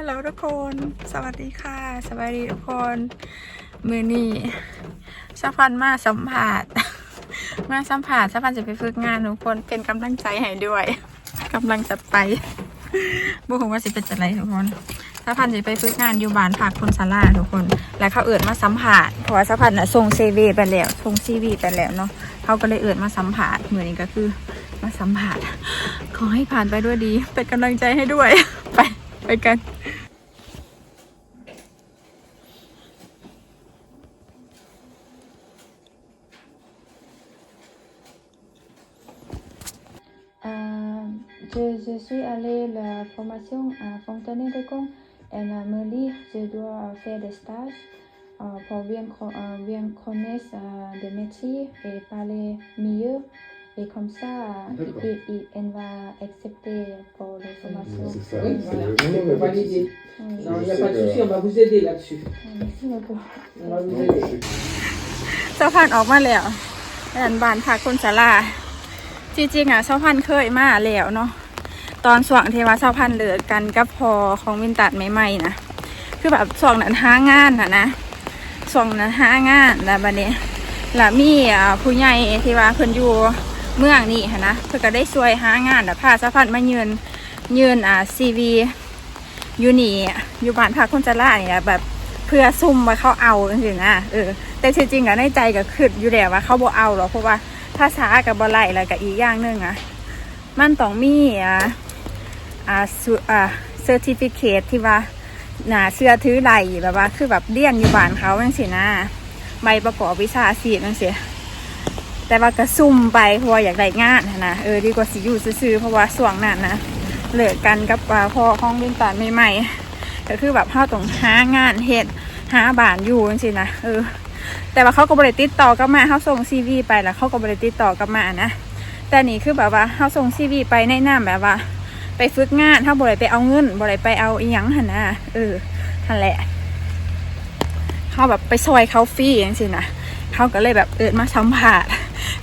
ฮัลโหลทุกคน สวัสดีค่ะ สวัสดีทุกคน มือนี่สะพันมาสัมผัสมาสัมผัสสะพันจะไปฝึกงานทุกคนเป็นกำลังใจให้ด้วยกำลังจะไปบุคงว่าสิเป็นจะไรทุกคนสะพันจะไปฝึกงานอยู่บ้านพักคนซาลาทุกคน แล้วเขาเอิดมาสัมผัสเพราะว่าสะพันน่ะส่งเซวีไปแล้วส่งซีวีไปแล้วเนาะเขาก็เลยเอิดมาสัมผัสเหมือนนี้ก็คือมาสัมผัสขอให้ผ่านไปด้วยดี เป็นกำลังใจให้ด้วย ไปไปกัน suis allée à la formation à Fontenay de Gong et à Merly, je dois faire des stages euh, pour bien, co- euh, bien connaître euh, des métiers et parler mieux. Et comme ça, euh, D'accord. il, il- elle va accepter pour les formations. C'est ça. Oui, c'est voilà. vraiment On va la valider. Oui. Non, il n'y a Je pas de sais souci, que- on va vous aider là-dessus. Merci beaucoup. On va vous Non, aider. c'est- เจ้าพันธุ์ออกมาแล้วแอนบานพักคนสาราจริงๆอะเจ้าพันธุ์เคยมาแล้วเนาะ ตอนส่วงเทวาเจ้าพันธุ์เลิกกันกับพอของวินตัดใหม่ๆนะคือแบบส่วงนั้นห้างานนะนะส่วงนั้นห้างานแล้วบัดนี้แล้วมีอ่าผู้ใหญ่ที่ว่าเพิ่นอยู่เมืองนี่นะเพิ่นก็ได้ช่วยหางานแล้วพาเจ้าพันธ์มายืนยืนอ่าซีวีอยู่นี่อยู่บ้านพักคนสาราเนี่ยแบบเพื่อซุ่มว่าเขาเอาจริงๆนะเออแต่จริงๆอะในใจก็คิดอยู่แล้วว่าเขาบ่เอาหรอกเพราะว่าภาษากับบไหลแล้วก็อีกอย่างหนึงอะมันต้องมีอ่า อ่าสุอ่าเซอร์ติฟิเคตที่ว่าหนาเสื้อถือไหลแบบว่า คือแบบเรียนอยู่บ้านเขาจังซี่นะใบประกอบวิชาชีพจังซี่แต่ว่าก็ซุ่มไปเพราะว่าอยากได้งานนะเออดีกว่าสิอยู่ซื่อเพราะว่าส่วงนั้นนะเลิกกันกับอ่าพ่อของเบนตานใหม่ๆก็คือแบบเฮาต้องหางานเฮ็ดหาบ้านอยู่จังซี่นะเออ แต่ว่าเขาก็บริติดต่อกับมาเขาส่งซีวีไปแล้วเขาก็บริติดต่อกับมานะแต่นี่คือแบบว่าเขาส่งซีวีไปในนามแบบว่า ไปฝึกงานเขาบริไปเอาเงินบริไปเอาอีหยังหันนะเออนั่นแหละเขาแบบไปซอยเขาฟรีอย่างสินะเขาก็เลยแบบเอิดมาสัมผัส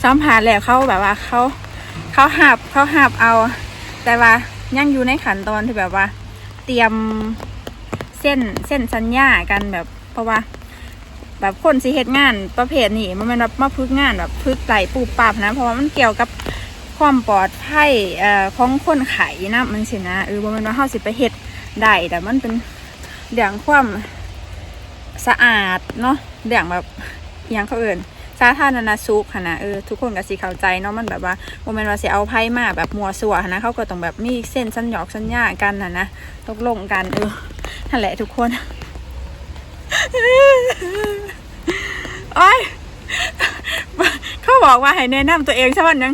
สัมผัสแล้วเขาแบบว่าเขาเขาหับเขาหับเอา แต่ว่ายังอยู่ในขั้นตอนที่แบบว่า เตรียมเส้นเส้นสัญญากันแบบเพราะว่า แบบคนสิเฮ็ดงานประเภทนี้มันเป็นแบบมาพึกงานแบบพึกไหลปูปับนะเพราะว่ามันเกี่ยวกับ ความปลอดภัยเอ่อของคนไข้นะมันสินะเออบ่แม่นว่าเฮาสิไปเฮ็ดได้แต่มันเป็นเรื่องความสะอาดเนาะเรื่องแบบอหยังเขาเอิ้นสาธารณสุขนะเออทุกคนก็สิเข้าใจเนาะมันแบบว่าบ่แม่นว่าสิเอาไผมาแบบมัวซั่วนะเขาก็ต้องแบบมีเส้นสัญญอกสัญญากันน่ะนะตกลงกันเออนั่นแหละทุกคนโอ้ยเขาบอกว่าให้แนะนำตัวเองใช่ไหมยัง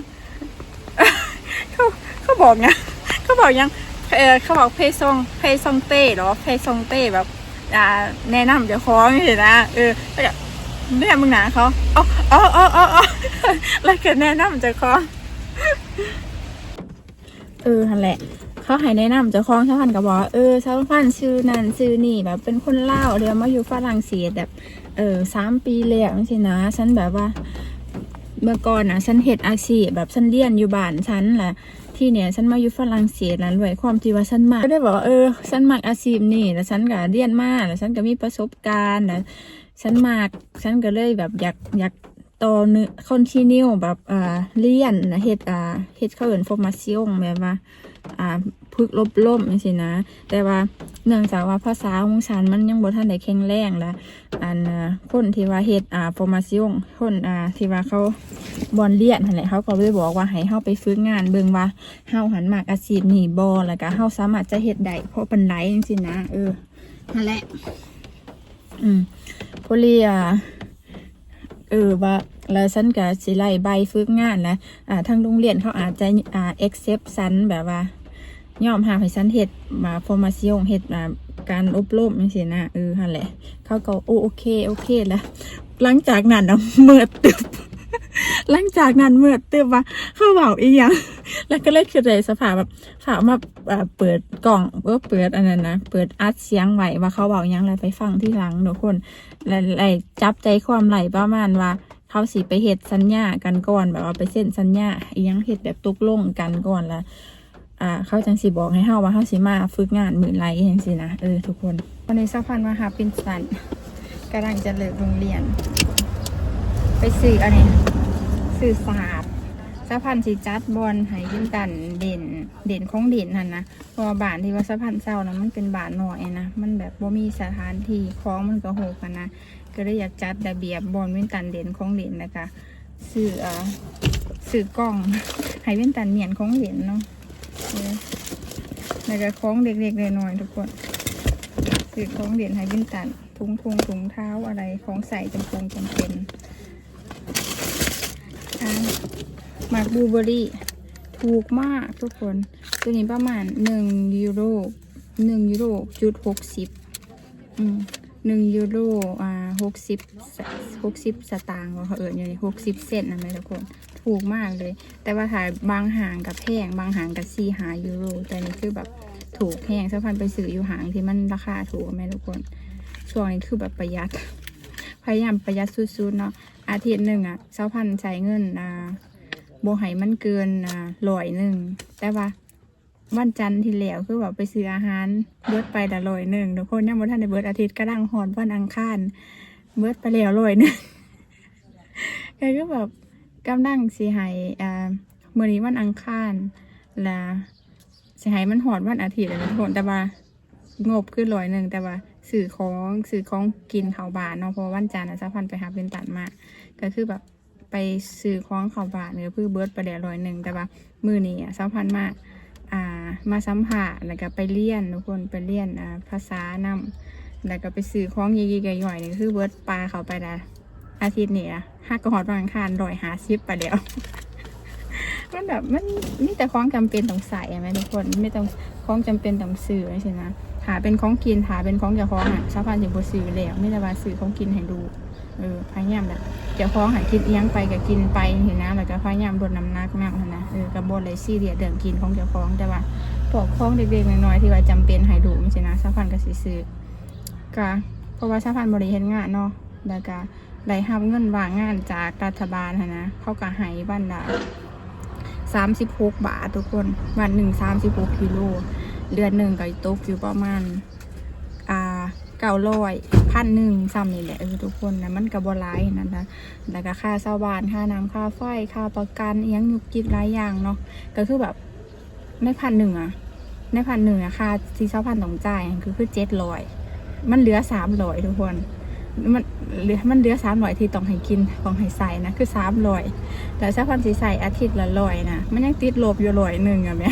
เขาบอกยังเขาบอกยังเออเขาบอกเพย์ซองเพย์ซองเต้เหรอเพย์ซองเต้แบบอ่าแนะนำเดี๋ยวคอไม่เห็นนะเออแล้วก็เนี่ยมึงหนาเขาอ๋ออ๋ออ๋ออ๋อแล้วก็แนะนำเจะคอเออนั่นแหละ เขาให้แนะนำเจ้าของชาวพันธ์ก็บอกเออชาวพันธ์ชื่อนั่นชื่อนี่แบบเป็นคนเล่าเรียนมาอยู่ฝรั่งเศสแบบเออสามปีแล้วสินะฉันแบบว่า เมื่อก่อนอะฉันเฮ็ดอาชีพแบบฉันเรียนอยู่บ้านฉันแหละ ที่เนี่ยฉันมาอยู่ฝรั่งเศสแล้วด้วยความที่ว่าฉันมาก็ได้บอกว่าเออฉันมักอาชีพนี่แล้วฉันก็เรียนมาแล้วฉันก็มีประสบการณ์แล้วฉันมากฉันก็เลยแบบอยากอยากต่อเนื้อคอนติเนียแบบอ่าเรียนนะเฮ็ดอ่าเฮ็ดเขาเอินฟอร์มาซิองแบบว่าอ่า พึกลบล่มจังซี่นะ แต่ว่าเนื่องจากว่าภาษาของฉันมันยังบ่ทันได้แข็งแรงละอันคนที่ว่าเฮ็ดอ่า formation คนอ่าที่ว่าเขาบอนเรียนนั่นแหละเขาก็เลยบอกว่าให้เฮาไปฝึกงานเบิ่งว่าเฮาหันมากอาชีพนี้บ่แล้วก็เฮาสามารถจะเฮ็ดได้เพราะปานใดจังซี่นะ เออนั่นแหละ อืมพอลีอ่าเออว่าแล้วฉันก็สิไล่ใบฝึกงานนะอ่าทางโรงเรียนเขาอาจจะอ่า accept ฉันแบบว่า ยอมหาให้ฉันเฮ็ดมาฟอร์มาซิองเฮ็ดมาการอบรมจังซี่นะเออหั่นแหละ เขาก็โอโอเคโอเคแล้วหลังจากนั้นนะเมื่อตึบหลังจากนั้นเมื่อตึบว่าเขาเบาอีหยังแล้วก็เลยคือเลยสภาแบบฝากมาเปิดกล่องเออเปิดอันนั้นนะเปิดอัดเสียงไว้ว่าเขาเบายังไรไปฟังที่หลังทุกคนแล้วไล่จับใจความไหลประมาณว่าเขาสิไปเฮ็ดสัญญากันก่อนแบบว่าไปเซ็นสัญญาอีหยังเฮ็ดแบบตกลงกันก่อนแล้ว อ่าเขาจังสิบอกให้เฮาว่าเฮาสิมาฝึกงานมือไรจังสินะเออทุกคนวันนี้เซาพันมาหาปินสันกำลังจะเลิกโรงเรียน ไปซื้ออันนี้ซื้อศาสตร์เซาพันสิจัดบอลห้ยินตันเด่นเด่นของเด่นนั่นนะเพราะว่าบ้านที่ว่าเซาพันเศร้านะมันเป็นบานหน้อยนะมันแบบบ่มีสถานที่ของมันก็โหกันนะก็เลยอยากจัดระเบียบบอลวินตันเด่นของเด่นนะคะซื้อเอ่อซื้อกล้องให้วินตันเหมียนของเด่นเนาะ แล้วก็ของเด็กๆน้อยทุกคนคือของเด่นให้วินตันถุงพุงถุงเท้าอะไรของใส่จำปงจำเป็นอ่าหมากบูเบอร์รี่ ถูกมากทุกคน ตัวนี้ประมาณหนึ่งยูโรหนึ่งยูโรจุดหกสิบอืม หนึ่งยูโรอ่าหกสิบหกสิบสตางค์ว่าเขาเอ่ยอย่างนี้หกสิบเซนต์นะแม่ทุกคน ถูกมากเลย แต่ว่าถ่ายบางห่างกับแพงบางห่างกับซีหายูโร แต่นี่คือแบบถูกแพงสักพันไปซื้ออยู่ห่างที่มันราคาถูกอะแม่ทุกคน ช่วงนี้คือแบบประหยัด พยายามประหยัดสุดๆเนาะ อาทิตย์หนึ่งอะเช้าพันใช้เงินอ่าโบให้มันเกินอ่าร้อยหนึ่งแต่ว่า วันจันทร์ที่แล้วคือแบบไปซื้ออาหารเบิดไปละร้อยหนึ่งทุกคนยังบ่ทันได้เบิดอาทิตย์ก็ดังหอดวันอังคารเบิดไปแล้วร้อยหนึ่งก็คือแบบกำลังสิให้อ่ามื้อนี้วันอังคารและสิให้มันหอดวันอาทิตย์เลยทุกคนแต่ว่างบคือร้อยหนึ่งแต่ว่าสื่อของสื่อของกินเขาบานเนาะเพราะวันจันทร์นะสะพันไปหาเป็นตันมาก็คือแบบไปซื้อของเขาบานเนี่ยเพื่อเบิร์ดไปแล้วร้อยหนึ่งแต่ว่ามือนี้อะสะพันมาก อ่ามาสัมผัสแล้วก็ไปเรียนทุกคนไปเรียนอ่าภาษานำแล้วก็ไปซื้อของยี่ๆย่อยๆนี่คือเบิร์ดปลาเขาไปละอาทิตย์นี้อะห้ากระหอดวันอังคารรอยหาซิปไปเดียวมันแบบมันมีแต่ของจำเป็นต้องใส่ไหมทุกคนไม่ต้องของจำเป็นต้องซื้อใช่ไหมหาเป็นของกินหาเป็นของเจ้าของอะชาวพันธุ์สิบซื้อแล้วไม่ได้ว่าซื้อของกินให้ดู เออพยายามแบบเจ้าของหากินเอียงไปก็กินไปเห็นนะแล้วก็พยายามลดน้ำหนักมากนะเออกระบนเลยซี่เรียเรื่องกินของเจ้าของแต่ว่าพวกของเด็กๆน้อยๆที่ว่าจำเป็นให้ดูไม่ใช่นะชาวพันก็สิซื้อก็เพราะว่าชาวพันบริเห็นงานเนาะแล้วก็ได้รับเงินว่างงานจากรัฐบาลนะเขาก็ให้บ้านละสามสิบหกบาททุกคนวันหนึ่งสามสิบหกกิโลเดือนหนึ่งก็ตกอยู่ประมาณ เก้าร้อยพันหนึ่งซ้ำนี่แหละเออทุกคนนะมันกับบหลายนั่นนะแล้วก็ค่าเช่าบ้านค่าน้ำค่าไฟค่าประกันอิหยังยุกจิกหลายอย่างเนาะก็คือแบบในพันหนึ่งอะในพันหนึ่งอะค่าที่เช่าพันต้องจ่ายคือคือเจ็ดร้อยมันเหลือสามร้อยทุกคนมันเหลือมันเหลือสามร้อยที่ต้องให้กินต้องให้ใส่นะคือสามร้อยแต่ถ้าพันสีใส่อาทิตย์ละร้อยนะมันยังติดลบอยู่ร้อยหนึ่งอะแม่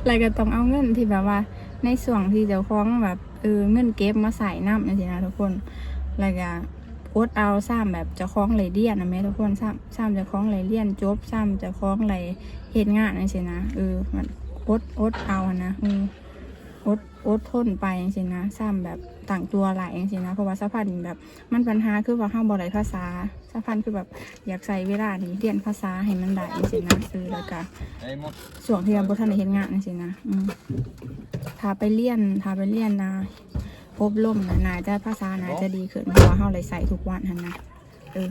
อะไรก็ต้องเอาเงินที่แบบว่าในส่วนที่เจ้าของแบบ ออเงินเก็บมาใส่น้ำนี่สินะทุกคนแล้วก็อดเอาซ้ำแบบจะคล้องไหลเลี่ยนนะแม่ทุกคนซ้ำซ้ำจะคล้องไหลเลี่ยนจบซ้ำจะคล้องไหลเหตุงานนี่สินะเออมันอดอดเอานะอือ อดอดทนไปจริงๆนะซ้ำแบบต่างตัวหลายจริงๆนะเพราะว่าสะพันแบบมันปัญหาคือว่าห้ามบอไรภาษาสะพันคือแบบอยากใส่เวลานี้เรียนภาษาให้มันได้จริงๆนะคือแล้วก็ส่วนที่เราบทันได้เห็นงานจริงนะอืมถ้าไปเรียนถ้าไปเรียนนะอบรมนะนายจะภาษานายจะดีขึ้นเพราะว่าเฮาเลยใส่ทุกวันหันนะเออ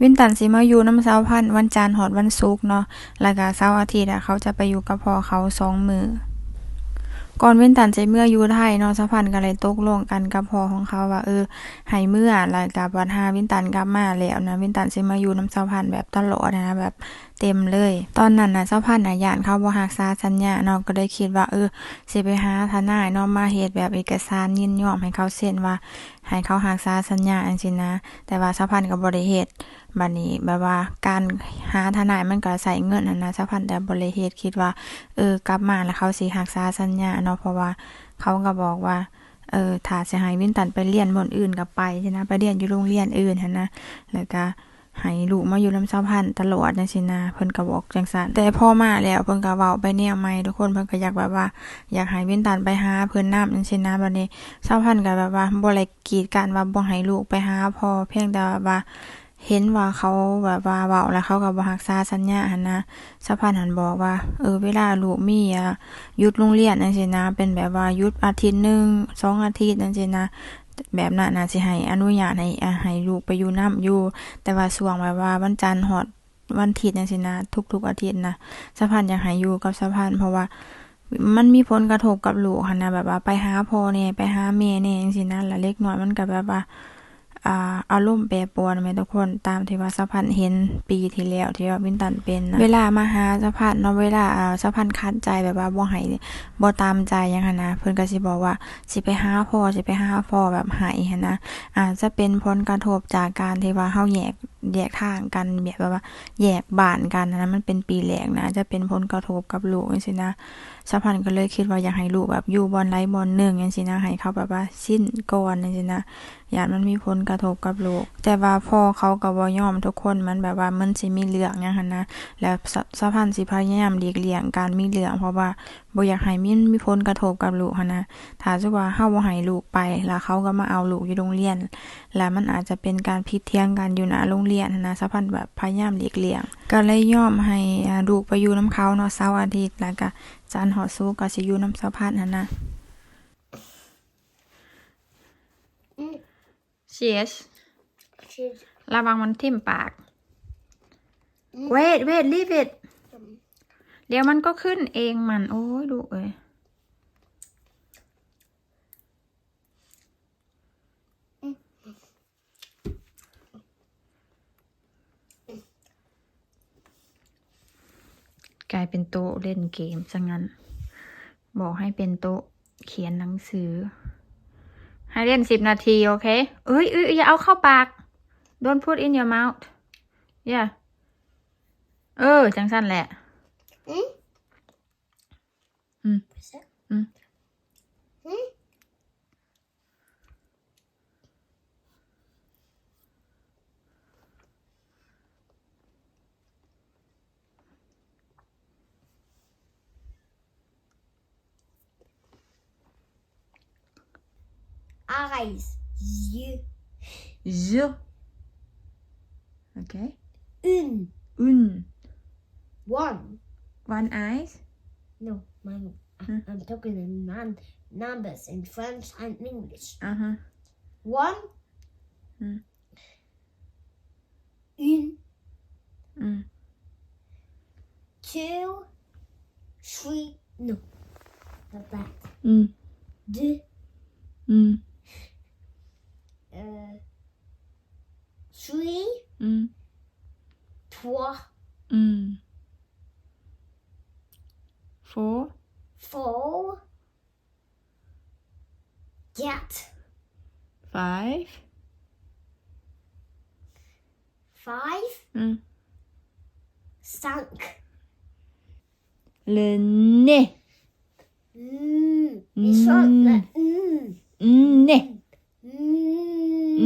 วินตันสิมาอยู่น้ำเสาพันวันจันทร์หอดวันศุกร์เนาะแล้วก็เสาร์อาทิตย์อะเขาจะไปอยู่กับพ่อเขาสองมือ ก่อนเว้นตันใจเมื่ออยู่ไทยเนาะสะพันก็เลยตกลงกันกับพ่อของเขาว่าเออให้เมื่อแล้วกับวันหาวินตันกลับมาแล้วนะวินตันสิมาอยู่น้ำสะพันแบบตลอดนะแบบ เต็มเลย ตอนนั้นนะสะพันน่ะย่านเขาบ่ฮักษาสัญญาเนาะก็เลยคิดว่าเออสิไปหาทนายเนาะมาเฮ็ดแบบเอกสารยินยอมให้เขาเซ็นว่าให้เขาฮักษาสัญญาอันสินะ แต่ว่าสะพันก็บ่ได้เฮ็ดบัดนี้แบบว่าการหาทนายมันก็ใส่เงินนั่นนะสะพันแต่บริเฮดคิดว่าเออกลับมาแล้วเขาสิหักษาสัญญาเนาะเพราะว่าเขาก็บอกว่าเออถ้าสิให้วินตันไปเรียนบนอื่นก็ไปใช่นะไปเรียนอยู่โรงเรียนอื่นนะแล้วก็ ให้ลูกมาอยู่ลำสะพันตลอดจังซี่นะเพิ่นก็บอกจังซั่นแต่พ่อมาแล้วเพิ่นก็เว้าไปแนวใหม่ทุกคนเพิ่นก็อยากแบบว่า อยากให้วินตันไปหาเพิ่นนำจังซี่นะบัดนี้สะพันก็แบบว่าบ่ได้กีดกันว่าบ่ให้ลูกไปหาพ่อเพียงแต่ว่าเห็นว่าเขาแบบว่าเว้าแล้วเขาก็บ่รักษาสัญญาหันนะสะพานหันบอกว่า เออเวลาลูกมีอะหยุดโรงเรียนจังซี่นะ เป็นแบบว่าหยุดอาทิตย์หนึ่งสองอาทิตย์จังซี่นะ แบบนั้นน่ะสิให้อนุญาตให้อาให้ลูกไปอยู่นํอยู่ แต่ว่าส่วงแบบว่าวันจันทร์ฮอดวันอาทิตย์จังซี่นะทุกๆอาทิตย์นะสะพานอยากให้อยู่กับสะพานเพราะว่ามันมีผลกระทบกับลูกหันนะแบบว่าไปหาพ่อเน่ไปหาแม่แน่จังซี่นะแล้วเล็กน้อยมันก็แบบว่า อ่าอารมณ์แปรปรวนไหมทุกคนตามที่ว่าสะพันเห็นปีที่แล้วที่ว่าวินตันเป็นนะเวลามาหาสะพันเนาะเวลาอ่าสะพันคัดใจแบบว่าบ่ให้บ่ตามใจยังหันนะเพิ่นก็สิบอกว่าสิไปหาพ่อสิไปหาพ่อแบบให้หันนะอาจจะเป็นผลกระทบจากการที่ว่าเฮาแยก แยกทางกันแบบว่า แยกบ้านกันนะมันเป็นปีแรกนะ จะเป็นผลกระทบกับลูกจังซี่นะสะพันก็เลยคิดว่าอยากให้ลูกแบบอยู่บอนไลบอนหนึ่งจังซี่นะให้เขาแบบว่าสิ้นก่อนจังซี่นะอยานมันมีผลกระทบกับลูก แต่ว่าพ่อเขาก็บ่ยอมทุกคนมันแบบว่ามันสิมีเรื่องหยังหั่นนะแล้วสะพันธ์สิพยายามหลีกเลี่ยงการมีเรื่องเพราะว่า บ่อยากให้มันมีผลกระทบกับลูกหั่นนะถ้าสมมุติว่าเฮาบ่ให้ลูกไป แล้วเขาก็มาเอาลูกอยู่โรงเรียน แล้วมันอาจจะเป็นการผิดเถียงกันอยู่หน้าโรงเรียนหั้นนะสะพันธ์แบบพยายามหลีกเลี่ยง ก็เลยยอมให้อ่าลูกไปอยู่นํเขาเนาะเสาร์อาทิตย์แล้วก็จันทร์ฮอดศุกร์ก็สิอยู่นํสะพันธ์หั่นนะ Cheers ระวังมันทิ่มปากเวทเวทรีบ เดี๋ยวมันก็ขึ้นเองมัน โอ้ยดูเอ้ยกลายเป็นโต๊ะเล่นเกมซะงั้น บอกให้เป็นโต๊ะเขียนหนังสือ ให้เล่นสิบนาที โอเค เอ้ยเอ้ยอย่าเอาเข้าปาก don't put in your mouth yeah เออ จังสั้นแหละ Mm. Mm. Mm. Eyes. Yeux. Yeux. Okay. Une. Une. One. One eyes. No, mine. Hmm. I'm talking in non numbers in French and English. Uh huh. One. Hmm. Une. Mm. Two. Three. No. Not that. Mm. Deux. Mm. Uh, three. Mm. Trois. Mm. Four. Four. Quatre. Five. Five. Mm. Cinq. Le nez. Mm. This one. like, Mm. Nez. Mm.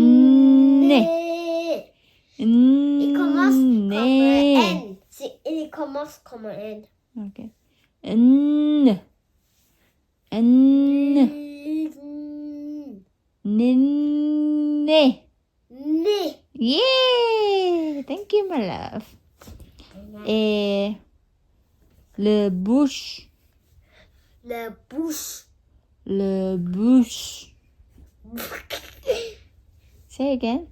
Nez. Il commence comme un N. Il commence comme un N. Okay. N. N. Nez. Yay! Thank you, my love. Et le bouche. La bouche. Le bouche. Say again.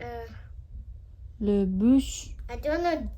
Uh, Le bouche. I don't know